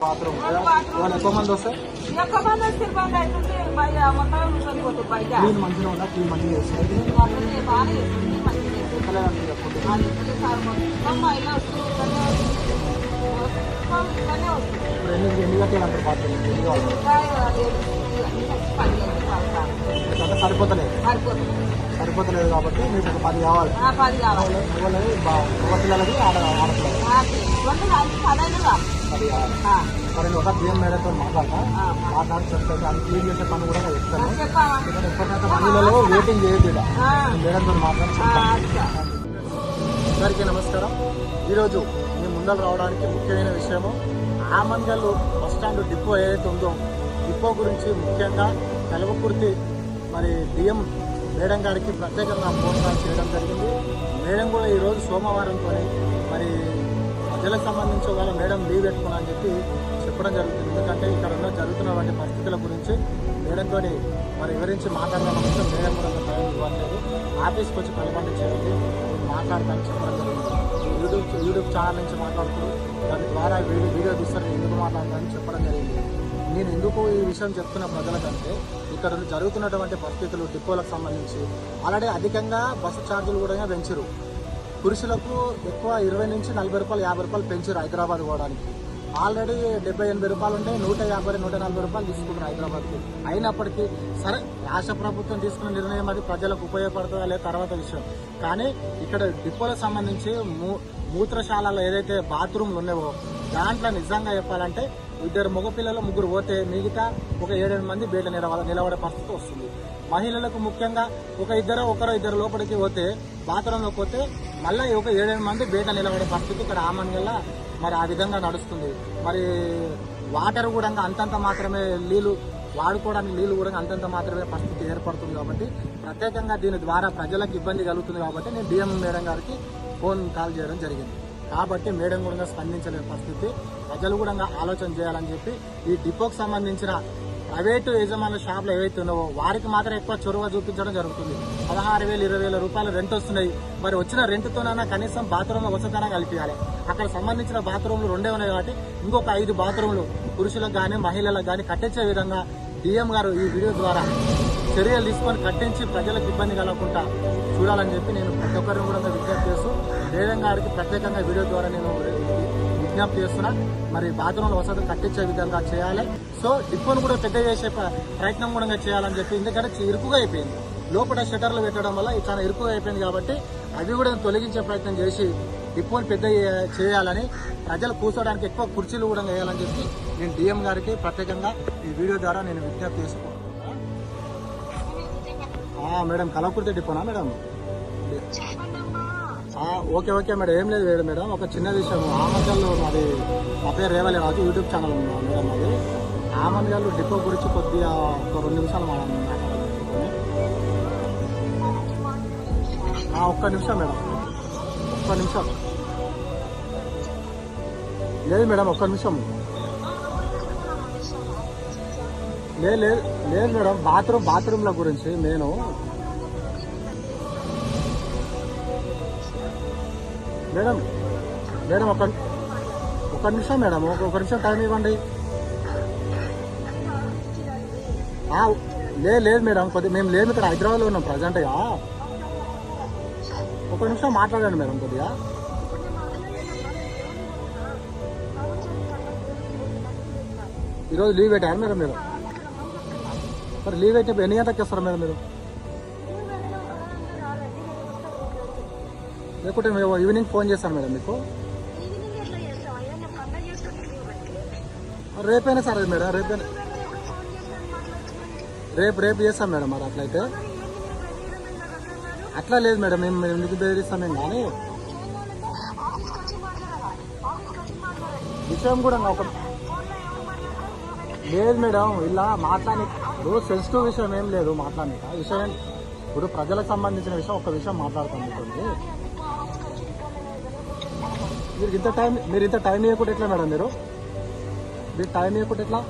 Bathroom వాళ్ళు ఎక్కువ మంది వస్తే ఎక్కువ మంది వస్తే ఇబ్బంది అవుతుంది బయట మొత్తం ఉంటుంది పోతుంది బయట క్లీన్ మంచిగా ఉందా క్లీన్ మంచిగా చేస్తుంది అట్లనే బాగానే చేస్తుంది మంచిగా చేస్తుంది ఎక్కలేదంటే ఫుడ్ అది ఇప్పుడు సార్ మొత్తం బయట వస్తుంది ఇక్కడనే వస్తుంది మొత్తం ఇక్కడనే వస్తుంది ఇప్పుడు ఎన్ని ఎన్ని కట్టాలంటారు బాత్రూమ్ ఎన్ని కావాలి సరిపోతలేదు సరిపోతుంది సరిపోతలేదు కాబట్టి మీకు పది కావాలి పది పిల్లలకి ఆడ ఆడపిల్లలకి ఆ, మరి ఒక బియ్యం మేడంతో మాట్లాడతా ఆ, మాట్లాడి చెప్తాను అది క్లీన్ చేసే పని కూడా నేను చెప్తాను చెప్పామా ఎందుకంటే ఎప్పటికైతే వెయిటింగ్ చేయదు మేడంతో మాట్లాడి అందరికీ నమస్కారం. ఈరోజు మీ ముందర రావడానికి ముఖ్యమైన విషయము ఆమంగల్ బస్ స్టాండ్ డిపో ఏదైతే ఉందో డిపో గురించి ముఖ్యంగా కలవకుర్తి మరి డిఎం మేడం గారికి ప్రత్యేకంగా ఫోన్ కాల్ చేయడం జరిగింది. మేడం కూడా ఈరోజు సోమవారంతో మరి ప్రజలకు సంబంధించి వాళ్ళ మేడం లీవ్ పెట్టుకున్నా అని చెప్పి చెప్పడం జరుగుతుంది. ఎందుకంటే ఇక్కడ ఉన్న జరుగుతున్నటువంటి పరిస్థితుల గురించి మేడంతో మరి వివరించి మాట్లాడడం మేడం కూడా టైం ఇవ్వట్లేదు. ఆఫీస్కి వచ్చి పనిపండి చేయండి. మాట్లాడతాను చెప్పడం జరిగింది యూట్యూబ్ యూట్యూబ్ ఛానల్ నుంచి మాట్లాడుతూ దాని ద్వారా వీడియో వీడియో తీస్తారు. నేను ఎందుకు మాట్లాడతానని చెప్పడం జరిగింది. నేను ఎందుకు ఈ విషయం చెప్తున్న ప్రజలకంటే ఇక్కడ జరుగుతున్నటువంటి పరిస్థితులు డిపోలకు సంబంధించి ఆల్రెడీ అధికంగా బస్సు ఛార్జీలు కూడా పెంచారు పురుషులకు ఎక్కువ ఇరవై నుంచి నలభై రూపాయలు యాభై రూపాయలు పెంచారు హైదరాబాద్ పోవడానికి. ఆల్రెడీ డెబ్బై ఎనభై రూపాయలు ఉంటే నూట యాభై నూట నలభై రూపాయలు తీసుకుంటారు హైదరాబాద్కి. అయినప్పటికీ సరే రాష్ట్ర ప్రభుత్వం తీసుకున్న నిర్ణయం అది ప్రజలకు ఉపయోగపడుతుందా లేదా తర్వాత విషయం. కానీ ఇక్కడ డిపోలకు సంబంధించి మూ మూత్రశాలలో ఏదైతే బాత్రూమ్లు ఉన్నాయో దాంట్లో నిజంగా చెప్పాలంటే ఇద్దరు మగపిల్లలు ముగ్గురు పోతే మిగతా ఒక ఏడెనిమిది మంది బయట నిలవ నిలబడే పరిస్థితి వస్తుంది. మహిళలకు ముఖ్యంగా ఒక ఇద్దరు ఒకరు ఇద్దరు లోపలికి పోతే బాత్రూంలోకి పోతే మళ్ళీ ఒక ఏడెనిమిది మంది బయట నిలబడే పరిస్థితి ఇక్కడ ఆమన్గల్లా మరి ఆ విధంగా నడుస్తుంది. మరి వాటర్ కూడా అంతంత మాత్రమే నీళ్ళు వాడుకోవడానికి నీళ్ళు కూడా అంతంత మాత్రమే పరిస్థితి ఏర్పడుతుంది కాబట్టి ప్రత్యేకంగా దీని ద్వారా ప్రజలకు ఇబ్బంది కలుగుతుంది కాబట్టి నేను డిఎం మేడం గారికి ఫోన్ కాల్ చేయడం జరిగింది. కాబట్టి మేడం కూడా స్పందించలేని పరిస్థితి. ప్రజలు కూడా ఆలోచన చేయాలని చెప్పి ఈ డిపోకి సంబంధించిన ప్రైవేటు యజమానుల షాపులు ఏవైతే ఉన్నావో వారికి మాత్రం ఎక్కువ చొరవ చూపించడం జరుగుతుంది. పదహారు వేలు ఇరవై వేల రూపాయలు రెంట్ వస్తున్నాయి. మరి వచ్చిన రెంట్తోనైనా కనీసం బాత్రూమ్ వసతన కలిపియాలి అక్కడ సంబంధించిన బాత్రూమ్లు రెండే ఉన్నాయి కాబట్టి ఇంకొక ఐదు బాత్రూమ్లు పురుషులకు కానీ మహిళలకు కానీ కట్టించే విధంగా డిఎం గారు ఈ వీడియో ద్వారా చర్యలు తీసుకొని కట్టించి ప్రజలకు ఇబ్బంది కలగకుండా చూడాలని చెప్పి నేను ప్రతి ఒక్కరిని కూడా విజ్ఞప్తి చేస్తూ మేడం గారికి ప్రత్యేకంగా వీడియో ద్వారా నేను విజ్ఞప్తి చేస్తున్నా. మరి బాత్రూంలో వసతి కట్టించే విధంగా చేయాలి. సో డిపోను కూడా పెద్ద చేసే ప్రయత్నం కూడా చేయాలని చెప్పి ఎందుకంటే ఇరుకుగా అయిపోయింది. లోపల షటర్లు పెట్టడం వల్ల చాలా ఇరుకుగా అయిపోయింది కాబట్టి అవి కూడా తొలగించే ప్రయత్నం చేసి డిపోని పెద్ద చేయాలని ప్రజలు కూర్చోడానికి ఎక్కువ కుర్చీలు కూడా వేయాలని చెప్పి నేను డిఎం గారికి ప్రత్యేకంగా ఈ వీడియో ద్వారా నేను విజ్ఞప్తి చేసుకుంటున్నాను మేడం కలవకుర్తి డిపోనా మేడం? Okay okay madam. ఏం లేదు మేడం మేడం. ఒక చిన్న విషయం. ఆమంగల్లో మాది మా పేరు రేవలే రాజు. యూట్యూబ్ ఛానల్ ఉంది మేడం మాది. ఆమంగల్లో డిపో గురించి కొద్దిగా ఒక రెండు నిమిషాలు మాట్లాడాలి ఒక్క నిమిషం మేడం. ఒక్క నిమిషం. లేదు మేడం ఒక్క నిమిషం. లేదు లేదు లేదు మేడం. బాత్రూమ్ బాత్రూమ్ల గురించి నేను మేడం మేడం ఒక ఒక నిమిషం మేడం ఒక నిమిషం టైం ఇవ్వండి. లేదు లేదు మేడం కొద్దిగా మేము లేదు ఇక్కడ హైదరాబాద్లో ఉన్నాం ప్రజెంట్గా. ఒక నిమిషం మాట్లాడండి మేడం కొద్దిగా. ఈరోజు లీవ్ పెట్టారు మేడం మీరు? మరి లీవ్ అయితే ఎన్ని గంటలకు వస్తారు మేడం మీరు? లేకుంటే మేము ఈవినింగ్ ఫోన్ చేస్తాను మేడం మీకు. రేపైనా సరే మేడం రేపైనా. రేపు రేపు చేస్తాం మేడం మరి అట్లయితే. అట్లా లేదు మేడం మేము మేము ఎందుకు బెదిరిస్తాం మేము కానీ. విషయం కూడా ఒక లేదు మేడం ఇలా మాట్లాడి ఇప్పుడు సెన్సిటివ్ విషయం ఏం లేదు మాట్లాడక విషయం ఇప్పుడు ప్రజలకు సంబంధించిన విషయం ఒక విషయం మాట్లాడుతాం మీతోని. ఆఫీస్కి వచ్చి మీరు ఇంత టైం మీరు ఇంత టైం ఇవ్వకుండా ఎట్లా మేడం మీరు? మీరు టైం ఇవ్వకుండా ఎట్లా?